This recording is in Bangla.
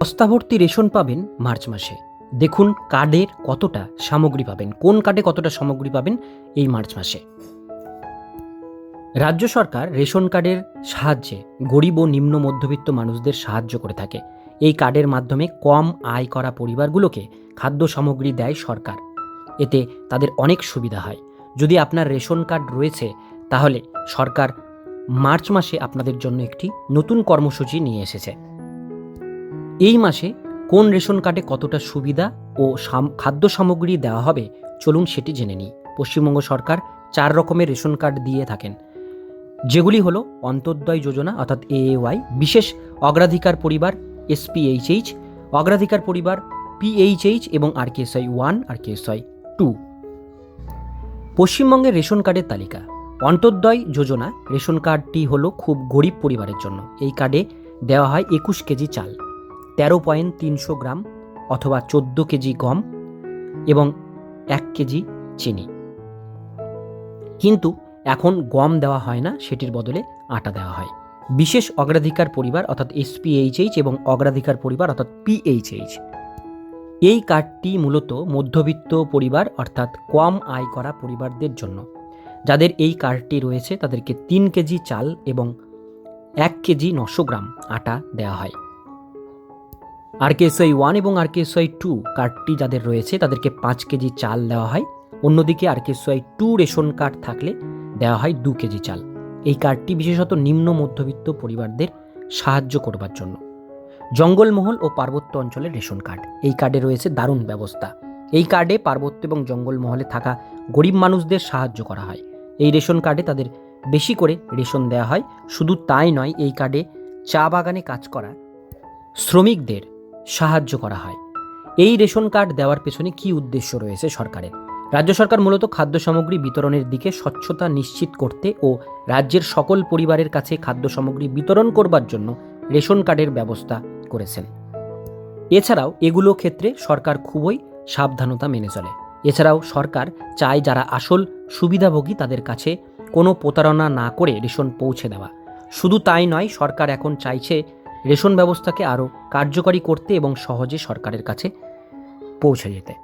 বস্তাভর্তি রেশন পাবেন মার্চ মাসে। দেখুন কার্ডের কতটা সামগ্রী পাবেন, কোন কার্ডে কতটা সামগ্রী পাবেন এই মার্চ মাসে। রাজ্য সরকার রেশন কার্ডের সাহায্যে গরিব ও নিম্ন মধ্যবিত্ত মানুষদের সাহায্য করে থাকে। এই কার্ডের মাধ্যমে কম আয় করা পরিবারগুলোকে খাদ্য সামগ্রী দেয় সরকার। এতে তাদের অনেক সুবিধা হয়। যদি আপনার রেশন কার্ড রয়েছে, তাহলে সরকার মার্চ মাসে আপনাদের জন্য একটি নতুন কর্মসূচি নিয়ে এসেছে। এই মাসে কোন রেশন কার্ডে কতটা সুবিধা ও খাদ্য সামগ্রী দেওয়া হবে, চলুন সেটি জেনে নিই। পশ্চিমবঙ্গ সরকার চার রকমের রেশন কার্ড দিয়ে থাকেন। যেগুলি হলো অন্তর্দয় যোজনা, অর্থাৎ এএওয়াই, বিশেষ অগ্রাধিকার পরিবার, এসপিএইচএইচ, অগ্রাধিকার পরিবার, পিএইচএইচ এবং R KSY one R KSY two. পশ্চিমবঙ্গের রেশন কার্ডের তালিকা। অন্তর্দয় যোজনা রেশন কার্ডটি হলো খুব গরিব পরিবারের জন্য। এই কার্ডে দেওয়া হয় একুশ কেজি চাল। তেরো পয়েন্ট তিনশো গ্রাম অথবা চোদ্দ কেজি গম এবং এক কেজি চিনি। কিন্তু এখন গম দেওয়া হয় না, সেটির বদলে আটা দেওয়া হয়। বিশেষ অগ্রাধিকার পরিবার অর্থাৎ এসপিএইচএইচ এবং অগ্রাধিকার পরিবার অর্থাৎ পিএইচএইচ এই কার্ডটি মূলত মধ্যবিত্ত পরিবার অর্থাৎ কম আয় করা পরিবারদের জন্য। যাদের এই কার্ডটি রয়েছে, তাদেরকে তিন কেজি চাল এবং এক কেজি নশো গ্রাম আটা দেওয়া হয়। আর কেএসআই ওয়ান এবং আর কেএসআই টু কার্ডটি যাদের রয়েছে, তাদেরকে পাঁচ কেজি চাল দেওয়া হয়। অন্যদিকে R KSY two ration card থাকলে দেওয়া হয় দু কেজি চাল। এই কার্ডটি বিশেষত নিম্ন মধ্যবিত্ত পরিবারদের সাহায্য করবার জন্য। জঙ্গলমহল ও পার্বত্য অঞ্চলের রেশন কার্ড। এই কার্ডে রয়েছে দারুণ ব্যবস্থা। এই কার্ডে পার্বত্য এবং জঙ্গলমহলে থাকা গরিব মানুষদের সাহায্য করা হয়। এই রেশন কার্ডে তাদের বেশি করে রেশন দেওয়া হয়। শুধু তাই নয়, এই কার্ডে চা বাগানে কাজ করা শ্রমিকদের সাহায্য করা হয়। এই রেশন কার্ড দেওয়ার পেছনে কি উদ্দেশ্য রয়েছে সরকারের? রাজ্য সরকার মূলত খাদ্য সামগ্রী বিতরণের দিকে স্বচ্ছতা নিশ্চিত করতে ও রাজ্যের সকল পরিবারের কাছে খাদ্য সামগ্রী বিতরণ করবার জন্য রেশন কার্ডের ব্যবস্থা করেছেন। এছাড়াও এগুলো ক্ষেত্রে সরকার খুবই সাবধানতা মেনে চলে। এছাড়াও সরকার চায় যারা আসল সুবিধাভোগী তাদের কাছে কোনো প্রতারণা না করে রেশন পৌঁছে দেওয়া। শুধু তাই নয়, সরকার এখন চাইছে রেশন ব্যবস্থাকে আরও কার্যকরী করতে এবং সহজে সরকারের কাছে পৌঁছে যেতে।